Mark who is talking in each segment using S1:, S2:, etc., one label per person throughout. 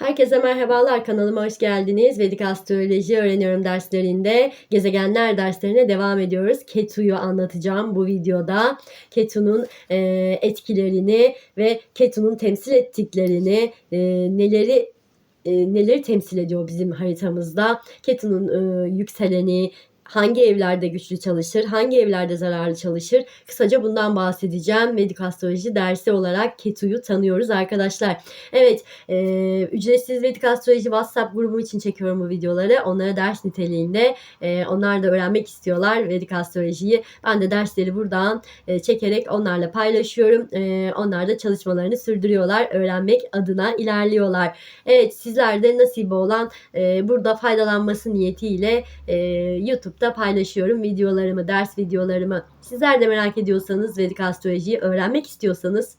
S1: Herkese merhabalar kanalıma hoş geldiniz. Vedik Astroloji Öğreniyorum derslerinde gezegenler derslerine devam ediyoruz. Ketu'yu anlatacağım bu videoda. Ketu'nun e, etkilerini ve Ketu'nun temsil ettiklerini, e, neleri e, neleri temsil ediyor bizim haritamızda. Ketu'nun e, yükseleni, hangi evlerde güçlü çalışır, hangi evlerde zararlı çalışır. Kısaca bundan bahsedeceğim. Vedik astroloji dersi olarak Ketu'yu tanıyoruz arkadaşlar. Evet, e, ücretsiz Vedik astroloji WhatsApp grubum için çekiyorum bu videoları. Onlara ders niteliğinde. E, onlar da öğrenmek istiyorlar Vedik astrolojiyi. Ben de dersleri buradan e, çekerek onlarla paylaşıyorum. E, onlar da çalışmalarını sürdürüyorlar. Öğrenmek adına ilerliyorlar. Evet, sizler de nasibi olan e, burada faydalanması niyetiyle e, YouTube'da paylaşıyorum videolarımı, ders videolarımı. Sizler de merak ediyorsanız Vedik astrolojiyi öğrenmek istiyorsanız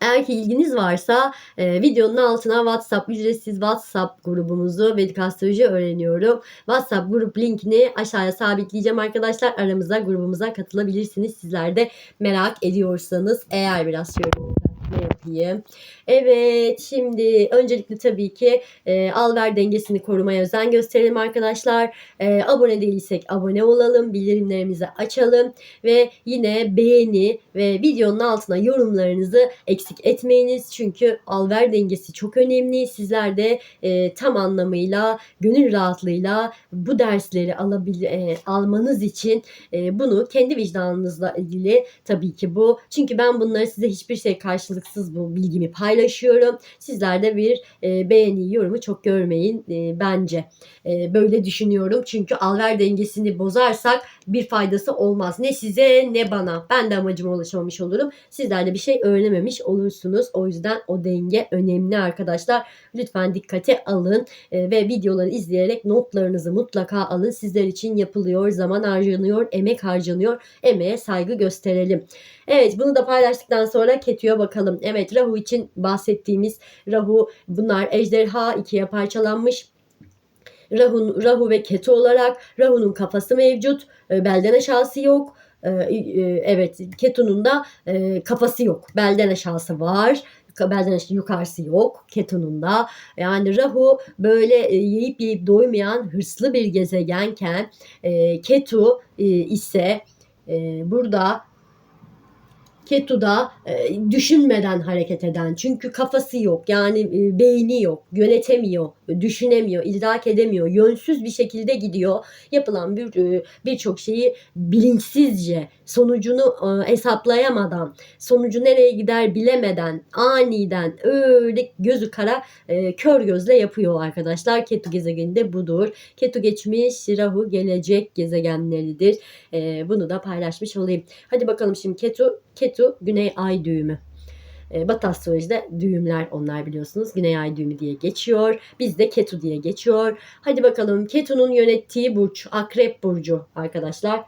S1: eğer ki ilginiz varsa e, videonun altına WhatsApp ücretsiz WhatsApp grubumuzu Vedik Astroloji öğreniyorum. WhatsApp grup linkini aşağıya sabitleyeceğim arkadaşlar. Aramıza grubumuza katılabilirsiniz. Sizler de merak ediyorsanız eğer biraz şöyle ne yapayım. Evet şimdi öncelikle tabii ki e, al ver dengesini korumaya özen gösterelim arkadaşlar. E, abone değilsek abone olalım. Bildirimlerimizi açalım. Ve yine beğeni ve videonun altına yorumlarınızı eksik etmeyiniz. Çünkü al ver dengesi çok önemli. Sizler de e, tam anlamıyla gönül rahatlığıyla bu dersleri alabil e, almanız için e, bunu kendi vicdanınızla ilgili tabii ki bu. Çünkü ben bunları size hiçbir şey karşılıksız bu bilgimi paylaşıyorum. Sizler de bir e, beğeni, yorumu çok görmeyin e, bence. E, böyle düşünüyorum. Çünkü alver dengesini bozarsak bir faydası olmaz. Ne size ne bana. Ben de amacıma ulaşamamış olurum. Sizler de bir şey öğrenememiş olursunuz. O yüzden o denge önemli arkadaşlar. Lütfen dikkate alın e, ve videoları izleyerek notlarınızı mutlaka alın. Sizler için yapılıyor, zaman harcanıyor, emek harcanıyor. Emeğe saygı gösterelim. Evet bunu da paylaştıktan sonra Ketu'ya bakalım. Evet Rahu için bahsettiğimiz Rahu bunlar ejderha ikiye parçalanmış. Rahu, Rahu ve Ketu olarak Rahu'nun kafası mevcut. e, Belden aşağısı yok. E, e, Evet Ketu'nun da kafası yok. Belden aşağısı var. Belden aşağı yukarısı yok. Ketu'nun da. Yani Rahu böyle yiyip yiyip doymayan hırslı bir gezegenken Ketu ise burada Ketu'da e, düşünmeden hareket eden. Çünkü kafası yok yani e, beyni yok yönetemiyor düşünemiyor idrak edemiyor. Yönsüz bir şekilde gidiyor. Yapılan bir e, birçok şeyi bilinçsizce sonucunu e, hesaplayamadan sonucu nereye gider bilemeden aniden öyle gözü kara e, kör gözle yapıyor arkadaşlar. Ketu gezegeninde budur. Ketu geçmiş Rahu gelecek gezegenleridir. E, bunu da paylaşmış olayım. Hadi bakalım şimdi Ketu Ketu Güney Ay düğümü. E, Batı astrolojide düğümler onlar biliyorsunuz. Güney Ay düğümü diye geçiyor. Bizde Ketu diye geçiyor. Hadi bakalım Ketu'nun yönettiği burç Akrep burcu arkadaşlar.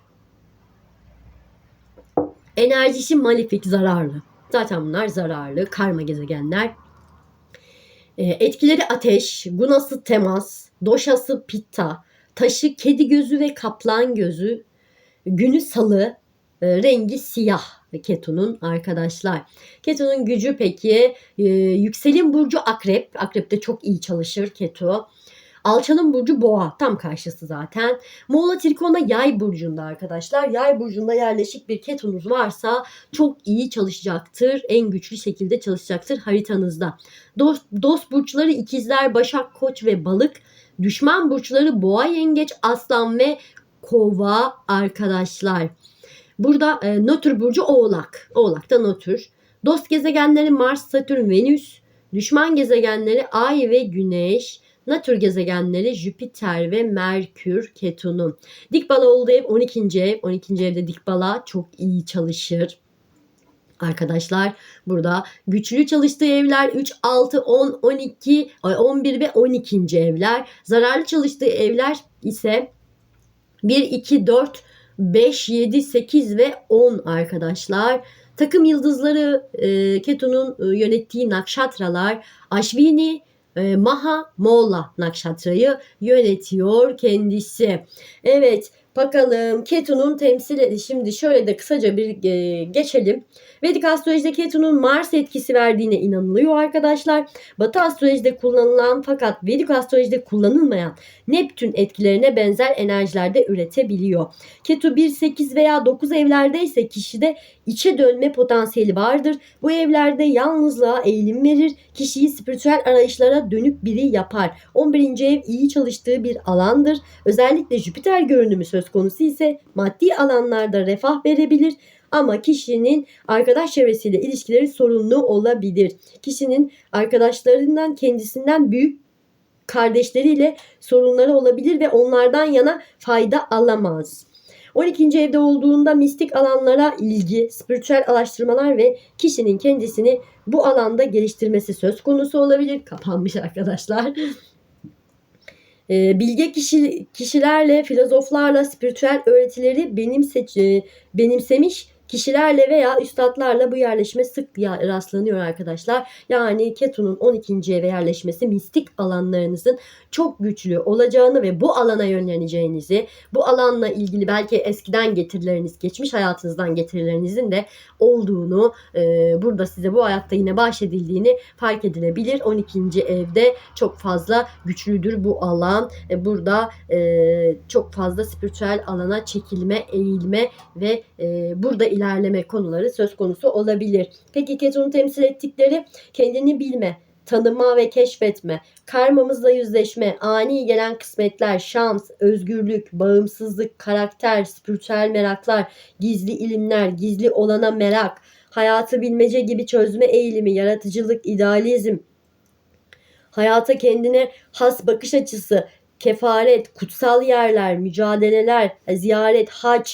S1: Enerjisi malifik zararlı. Zaten bunlar zararlı. Karma gezegenler. E, etkileri ateş, gunası temas, doşası pitta, taşı kedi gözü ve kaplan gözü, günü salı, e, rengi siyah Ketu'nun arkadaşlar. Ketu'nun gücü peki e, yükselen burcu akrep. Akrep'te çok iyi çalışır Ketu. Alçalın burcu boğa tam karşısı zaten. Muğla Trikon'da yay burcunda arkadaşlar. Yay burcunda yerleşik bir ketunuz varsa çok iyi çalışacaktır. En güçlü şekilde çalışacaktır haritanızda. Dost, dost burçları ikizler, başak, koç ve balık. Düşman burçları boğa, yengeç, aslan ve kova arkadaşlar. Burada e, nötr burcu oğlak. Oğlak da nötr. Dost gezegenleri Mars, Satürn, Venüs. Düşman gezegenleri Ay ve Güneş. Nötr gezegenleri Jüpiter ve Merkür, Ketu'nun. Dikbala olduğu ev 12. ev. 12. evde dikbala çok iyi çalışır. Arkadaşlar burada güçlü çalıştığı evler 3, 6, 10, 12, 11 ve 12. evler. Zararlı çalıştığı evler ise 1, 2, 4, 5, 7, 8 ve 10 arkadaşlar. Takım yıldızları e, Ketu'nun e, yönettiği nakşatralar Aşvini, e, Maha, Molla nakşatrayı yönetiyor kendisi. Evet Bakalım Ketu'nun temsil şimdi şöyle de kısaca bir e, geçelim. Vedik astrolojide Ketu'nun Mars etkisi verdiğine inanılıyor arkadaşlar. Batı astrolojide kullanılan fakat Vedik astrolojide kullanılmayan Neptün etkilerine benzer enerjilerde üretebiliyor. Ketu 1, 8 veya 9 evlerdeyse kişide içe dönme potansiyeli vardır. Bu evlerde yalnızlığa eğilim verir. Kişiyi spiritüel arayışlara dönük biri yapar. 11. ev iyi çalıştığı bir alandır. Özellikle Jüpiter görünümü söz konusu ise maddi alanlarda refah verebilir. Ama kişinin arkadaş çevresiyle ilişkileri sorunlu olabilir. Kişinin arkadaşlarından kendisinden büyük kardeşleriyle sorunları olabilir ve onlardan yana fayda alamaz. 12. evde olduğunda mistik alanlara ilgi, spiritüel araştırmalar ve kişinin kendisini bu alanda geliştirmesi söz konusu olabilir. Kapanmış arkadaşlar. Ee, bilge kişi, kişilerle, filozoflarla spiritüel öğretileri benimse, e, benimsemiş kişilerle veya üstadlarla bu yerleşme sık rastlanıyor arkadaşlar. Yani Ketu'nun 12. eve yerleşmesi mistik alanlarınızın çok güçlü olacağını ve bu alana yönleneceğinizi, bu alanla ilgili belki eskiden getirileriniz, geçmiş hayatınızdan getirilerinizin de olduğunu, e, burada size bu hayatta yine bahşedildiğini fark edilebilir. 12. evde çok fazla güçlüdür bu alan. E, burada e, çok fazla spiritüel alana çekilme, eğilme ve e, burada ilerleme konuları söz konusu olabilir. Peki Ketu'nun temsil ettikleri kendini bilme, tanıma ve keşfetme, karmamızla yüzleşme, ani gelen kısmetler, şans, özgürlük, bağımsızlık, karakter, spiritüel meraklar, gizli ilimler, gizli olana merak, hayatı bilmece gibi çözme eğilimi, yaratıcılık, idealizm, hayata kendine has bakış açısı, kefaret, kutsal yerler, mücadeleler, ziyaret, hac,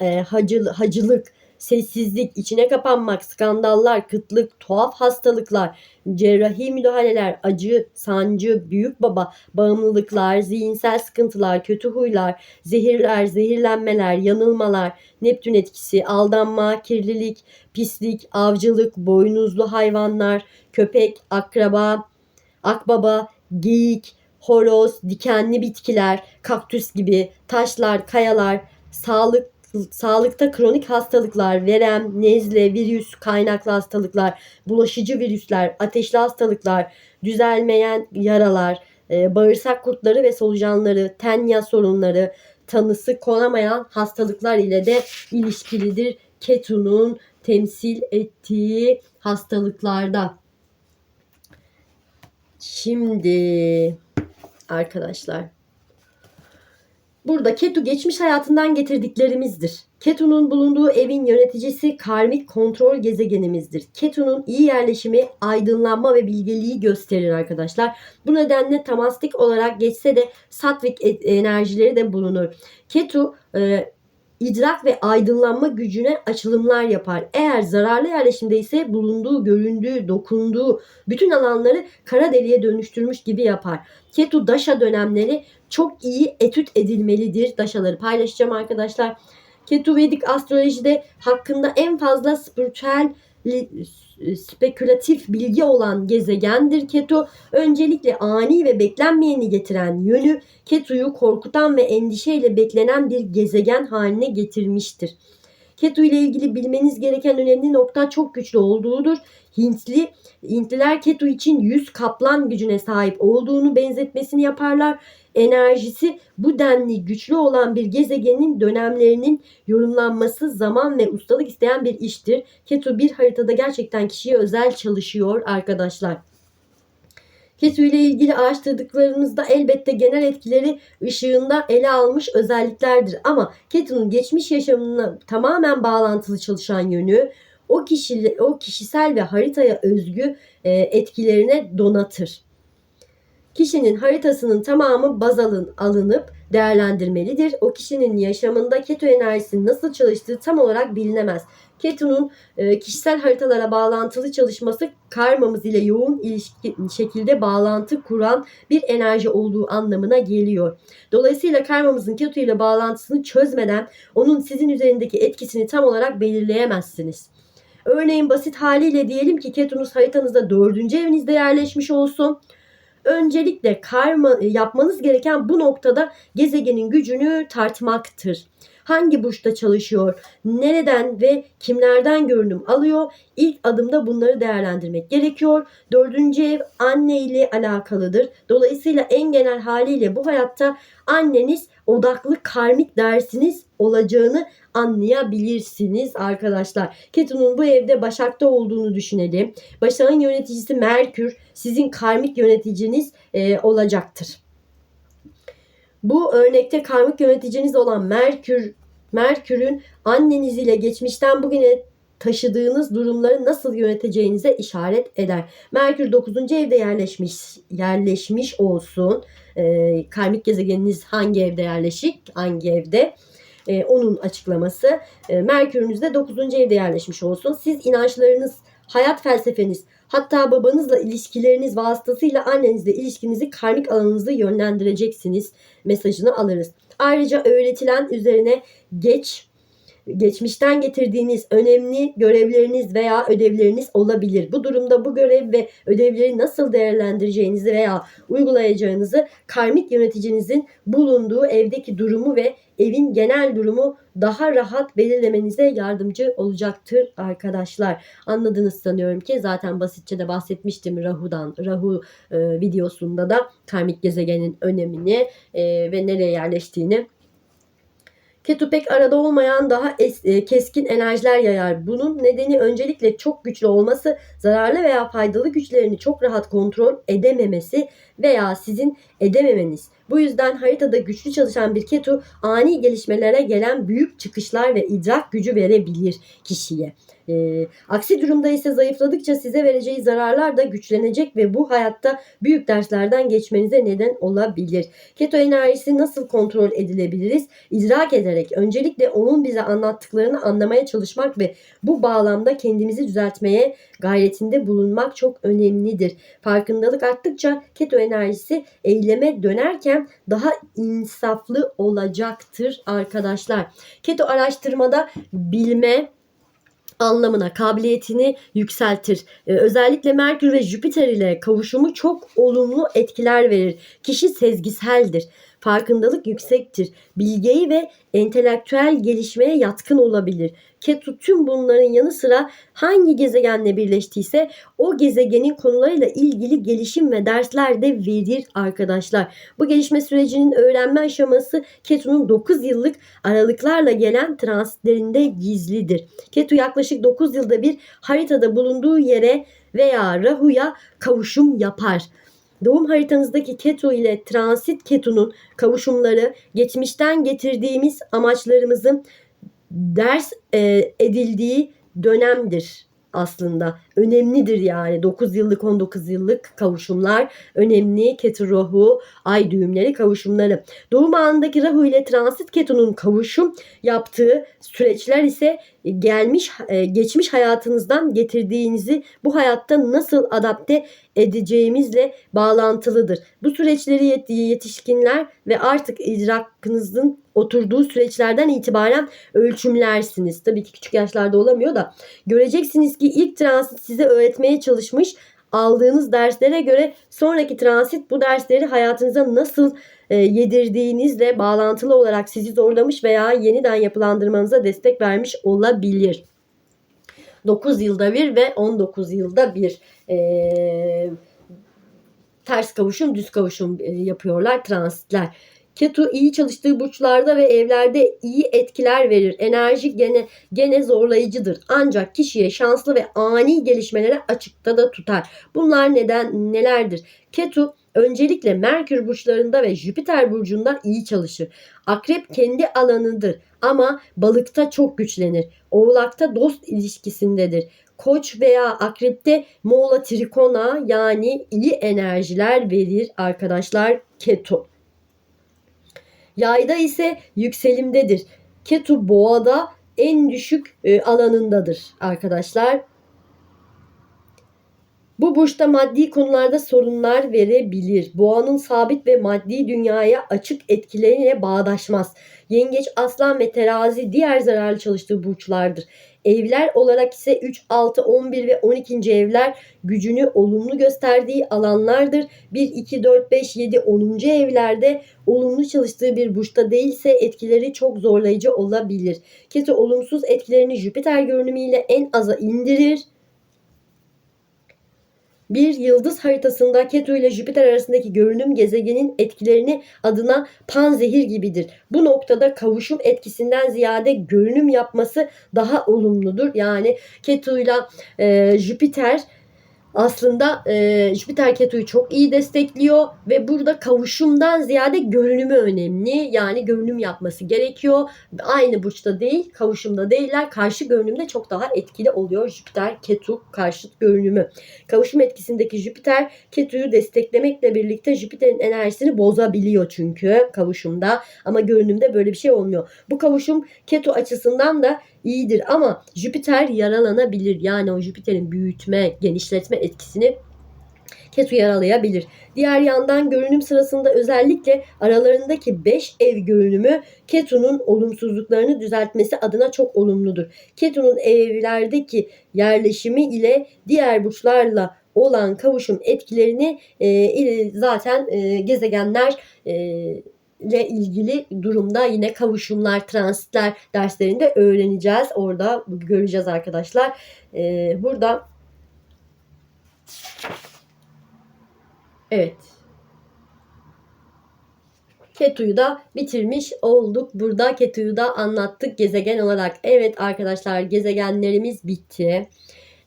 S1: e, hacı, hacılık, sessizlik, içine kapanmak, skandallar, kıtlık, tuhaf hastalıklar, cerrahi müdahaleler, acı, sancı, büyük baba, bağımlılıklar, zihinsel sıkıntılar, kötü huylar, zehirler, zehirlenmeler, yanılmalar, Neptün etkisi, aldanma, kirlilik, pislik, avcılık, boynuzlu hayvanlar, köpek, akraba, akbaba, geyik, horoz, dikenli bitkiler, kaktüs gibi, taşlar, kayalar, sağlık sağlıkta kronik hastalıklar, verem, nezle, virüs kaynaklı hastalıklar, bulaşıcı virüsler, ateşli hastalıklar, düzelmeyen yaralar, e, bağırsak kurtları ve solucanları, tenya sorunları, tanısı konamayan hastalıklar ile de ilişkilidir. Ketu'nun temsil ettiği hastalıklarda. Şimdi arkadaşlar Burada Ketu geçmiş hayatından getirdiklerimizdir. Ketu'nun bulunduğu evin yöneticisi karmik kontrol gezegenimizdir. Ketu'nun iyi yerleşimi aydınlanma ve bilgeliği gösterir arkadaşlar. Bu nedenle tamastik olarak geçse de satvik e- enerjileri de bulunur. Ketu e, idrak ve aydınlanma gücüne açılımlar yapar. Eğer zararlı yerleşimde ise bulunduğu, göründüğü, dokunduğu bütün alanları kara deliğe dönüştürmüş gibi yapar. Ketu Daşa dönemleri çok iyi etüt edilmelidir. Daşaları paylaşacağım arkadaşlar. Ketu Vedik astrolojide hakkında en fazla spiritüel spekülatif bilgi olan gezegendir Ketu. Öncelikle ani ve beklenmeyeni getiren yönü Ketu'yu korkutan ve endişeyle beklenen bir gezegen haline getirmiştir. Ketu ile ilgili bilmeniz gereken önemli nokta çok güçlü olduğudur. Hintli Hintliler Ketu için yüz kaplan gücüne sahip olduğunu benzetmesini yaparlar. Enerjisi bu denli güçlü olan bir gezegenin dönemlerinin yorumlanması zaman ve ustalık isteyen bir iştir. Ketu bir haritada gerçekten kişiye özel çalışıyor arkadaşlar. Ketu ile ilgili araştırdıklarımızda elbette genel etkileri ışığında ele almış özelliklerdir. Ama Ketu'nun geçmiş yaşamına tamamen bağlantılı çalışan yönü o kişi o kişisel ve haritaya özgü e, etkilerine donatır. Kişinin haritasının tamamı baz alın, alınıp değerlendirmelidir. O kişinin yaşamında keto enerjisinin nasıl çalıştığı tam olarak bilinemez. Ketu'nun e, kişisel haritalara bağlantılı çalışması karmamız ile yoğun ilişki şekilde bağlantı kuran bir enerji olduğu anlamına geliyor. Dolayısıyla karmamızın Ketu ile bağlantısını çözmeden onun sizin üzerindeki etkisini tam olarak belirleyemezsiniz. Örneğin basit haliyle diyelim ki Ketunuz haritanızda dördüncü evinizde yerleşmiş olsun. Öncelikle karma yapmanız gereken bu noktada gezegenin gücünü tartmaktır. Hangi burçta çalışıyor, nereden ve kimlerden görünüm alıyor? İlk adımda bunları değerlendirmek gerekiyor. Dördüncü ev anne ile alakalıdır. Dolayısıyla en genel haliyle bu hayatta anneniz odaklı karmik dersiniz olacağını anlayabilirsiniz arkadaşlar. Ketu'nun bu evde Başak'ta olduğunu düşünelim. Başak'ın yöneticisi Merkür sizin karmik yöneticiniz e, olacaktır. Bu örnekte karmik yöneticiniz olan Merkür Merkür'ün anneniz ile geçmişten bugüne taşıdığınız durumları nasıl yöneteceğinize işaret eder. Merkür 9. evde yerleşmiş yerleşmiş olsun. Ee, karmik gezegeniniz hangi evde yerleşik? Hangi evde? Ee, onun açıklaması. Ee, Merkür'ünüz de 9. evde yerleşmiş olsun. Siz inançlarınız, hayat felsefeniz, hatta babanızla ilişkileriniz vasıtasıyla annenizle ilişkinizi karmik alanınızı yönlendireceksiniz mesajını alırız. Ayrıca öğretilen üzerine geç geçmişten getirdiğiniz önemli görevleriniz veya ödevleriniz olabilir. Bu durumda bu görev ve ödevleri nasıl değerlendireceğinizi veya uygulayacağınızı karmik yöneticinizin bulunduğu evdeki durumu ve evin genel durumu daha rahat belirlemenize yardımcı olacaktır arkadaşlar. Anladınız sanıyorum ki zaten basitçe de bahsetmiştim Rahu'dan. Rahu e, videosunda da karmik gezegenin önemini e, ve nereye yerleştiğini Ketu pek arada olmayan daha es, e, keskin enerjiler yayar. Bunun nedeni öncelikle çok güçlü olması, zararlı veya faydalı güçlerini çok rahat kontrol edememesi veya sizin edememeniz. Bu yüzden haritada güçlü çalışan bir ketu ani gelişmelere gelen büyük çıkışlar ve idrak gücü verebilir kişiye. E, aksi durumda ise zayıfladıkça size vereceği zararlar da güçlenecek ve bu hayatta büyük derslerden geçmenize neden olabilir. Keto enerjisi nasıl kontrol edilebiliriz? İdrak ederek öncelikle onun bize anlattıklarını anlamaya çalışmak ve bu bağlamda kendimizi düzeltmeye gayretinde bulunmak çok önemlidir. Farkındalık arttıkça keto enerjisi eyleme dönerken daha insaflı olacaktır arkadaşlar. Keto araştırmada bilme, anlamına kabiliyetini yükseltir. Ee, özellikle Merkür ve Jüpiter ile kavuşumu çok olumlu etkiler verir. Kişi sezgiseldir. Farkındalık yüksektir. Bilgeyi ve entelektüel gelişmeye yatkın olabilir. Ketu tüm bunların yanı sıra hangi gezegenle birleştiyse o gezegenin konularıyla ilgili gelişim ve dersler de verir arkadaşlar. Bu gelişme sürecinin öğrenme aşaması Ketu'nun 9 yıllık aralıklarla gelen transitlerinde gizlidir. Ketu yaklaşık 9 yılda bir haritada bulunduğu yere veya Rahu'ya kavuşum yapar. Doğum haritanızdaki Ketu ile transit Ketu'nun kavuşumları geçmişten getirdiğimiz amaçlarımızın ders e, edildiği dönemdir aslında. Önemlidir yani 9 yıllık 19 yıllık kavuşumlar önemli. Ketu Rahu, ay düğümleri kavuşumları. Doğum anındaki Rahu ile transit Ketu'nun kavuşum yaptığı süreçler ise gelmiş e, geçmiş hayatınızdan getirdiğinizi bu hayatta nasıl adapte edeceğimizle bağlantılıdır. Bu süreçleri yetişkinler ve artık idrakınızın oturduğu süreçlerden itibaren ölçümlersiniz. Tabii ki küçük yaşlarda olamıyor da göreceksiniz ki ilk transit size öğretmeye çalışmış aldığınız derslere göre sonraki transit bu dersleri hayatınıza nasıl e, yedirdiğinizle bağlantılı olarak sizi zorlamış veya yeniden yapılandırmanıza destek vermiş olabilir. 9 yılda bir ve 19 yılda bir e, ters kavuşum, düz kavuşum e, yapıyorlar transitler. Ketu iyi çalıştığı burçlarda ve evlerde iyi etkiler verir. Enerji gene gene zorlayıcıdır. Ancak kişiye şanslı ve ani gelişmelere açıkta da tutar. Bunlar neden nelerdir? Ketu öncelikle Merkür burçlarında ve Jüpiter burcunda iyi çalışır. Akrep kendi alanıdır ama balıkta çok güçlenir. Oğlakta dost ilişkisindedir. Koç veya akrepte Moğla Trikona yani iyi enerjiler verir arkadaşlar Ketu. Yayda ise yükselimdedir. Ketu boğada en düşük e, alanındadır arkadaşlar. Bu burçta maddi konularda sorunlar verebilir. Boğanın sabit ve maddi dünyaya açık etkileriyle bağdaşmaz. Yengeç, aslan ve terazi diğer zararlı çalıştığı burçlardır. Evler olarak ise 3, 6, 11 ve 12. evler gücünü olumlu gösterdiği alanlardır. 1, 2, 4, 5, 7, 10. evlerde olumlu çalıştığı bir burçta değilse etkileri çok zorlayıcı olabilir. Ketu olumsuz etkilerini Jüpiter görünümüyle en aza indirir. Bir yıldız haritasında Ketu ile Jüpiter arasındaki görünüm gezegenin etkilerini adına panzehir gibidir. Bu noktada kavuşum etkisinden ziyade görünüm yapması daha olumludur. Yani Ketu ile e, Jüpiter aslında e, Jüpiter Ketu'yu çok iyi destekliyor ve burada kavuşumdan ziyade görünümü önemli. Yani görünüm yapması gerekiyor. Aynı burçta değil, kavuşumda değiller. Karşı görünümde çok daha etkili oluyor Jüpiter Ketu karşıt görünümü. Kavuşum etkisindeki Jüpiter Ketu'yu desteklemekle birlikte Jüpiter'in enerjisini bozabiliyor çünkü kavuşumda ama görünümde böyle bir şey olmuyor. Bu kavuşum Ketu açısından da iyidir ama Jüpiter yaralanabilir. Yani o Jüpiter'in büyütme, genişletme etkisini Ketu yaralayabilir. Diğer yandan görünüm sırasında özellikle aralarındaki 5 ev görünümü Ketu'nun olumsuzluklarını düzeltmesi adına çok olumludur. Ketu'nun evlerdeki yerleşimi ile diğer burçlarla olan kavuşum etkilerini e, zaten e, gezegenler e, ilgili durumda yine kavuşumlar, transitler derslerinde öğreneceğiz. Orada göreceğiz arkadaşlar. Ee, burada evet Ketu'yu da bitirmiş olduk. Burada Ketu'yu da anlattık gezegen olarak. Evet arkadaşlar gezegenlerimiz bitti.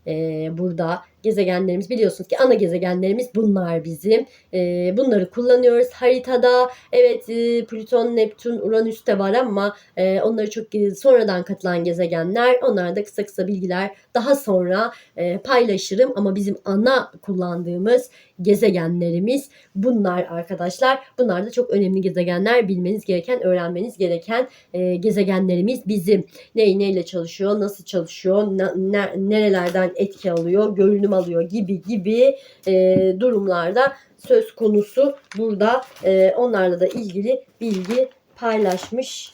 S1: Ee, burada gezegenlerimiz biliyorsunuz ki ana gezegenlerimiz bunlar bizim. E, bunları kullanıyoruz haritada. Evet e, Plüton, Neptün, Uranüs de var ama e, onları çok sonradan katılan gezegenler. Onlarda kısa kısa bilgiler daha sonra e, paylaşırım ama bizim ana kullandığımız gezegenlerimiz bunlar arkadaşlar. Bunlar da çok önemli gezegenler. Bilmeniz gereken, öğrenmeniz gereken e, gezegenlerimiz bizim. Ney neyle çalışıyor, nasıl çalışıyor, ne, ne, nerelerden etki alıyor, görünüm alıyor gibi gibi e, durumlarda söz konusu burada e, onlarla da ilgili bilgi paylaşmış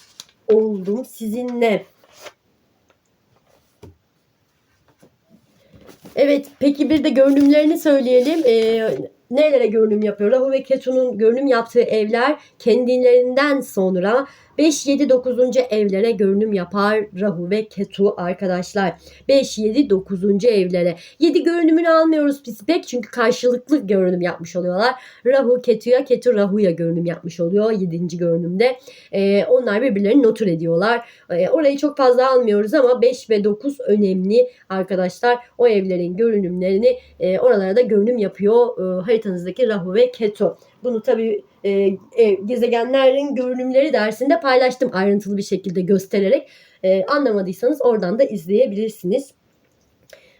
S1: oldum sizinle. Evet peki bir de görünümlerini söyleyelim. Ee, nerelere görünüm yapıyor? Rahu ve Ketu'nun görünüm yaptığı evler kendilerinden sonra 5, 7, 9. evlere görünüm yapar Rahu ve Ketu arkadaşlar. 5, 7, 9. evlere. 7 görünümünü almıyoruz biz pek çünkü karşılıklı görünüm yapmış oluyorlar. Rahu Ketu'ya, Ketu Rahu'ya görünüm yapmış oluyor 7. görünümde. Ee, onlar birbirlerini notur ediyorlar. Ee, orayı çok fazla almıyoruz ama 5 ve 9 önemli arkadaşlar. O evlerin görünümlerini e, oralara da görünüm yapıyor e, haritanızdaki Rahu ve Ketu. Bunu tabii e, e, gezegenlerin görünümleri dersinde paylaştım ayrıntılı bir şekilde göstererek. E, anlamadıysanız oradan da izleyebilirsiniz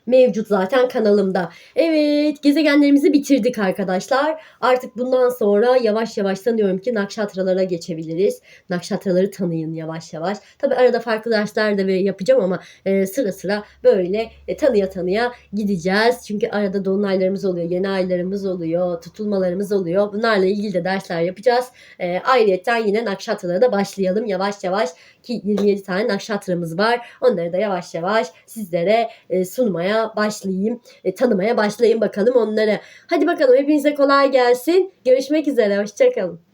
S1: mevcut zaten kanalımda. Evet gezegenlerimizi bitirdik arkadaşlar. Artık bundan sonra yavaş yavaş sanıyorum ki nakşatralara geçebiliriz. Nakşatraları tanıyın yavaş yavaş. Tabi arada farklı dersler de yapacağım ama e, sıra sıra böyle e, tanıya tanıya gideceğiz. Çünkü arada dolunaylarımız oluyor, yeni aylarımız oluyor, tutulmalarımız oluyor. Bunlarla ilgili de dersler yapacağız. E, ayrıyeten yine nakşatralara da başlayalım yavaş yavaş ki 27 tane nakşatramız var. Onları da yavaş yavaş sizlere e, sunmaya başlayayım. E, tanımaya başlayayım bakalım onları. Hadi bakalım hepinize kolay gelsin. Görüşmek üzere. Hoşçakalın.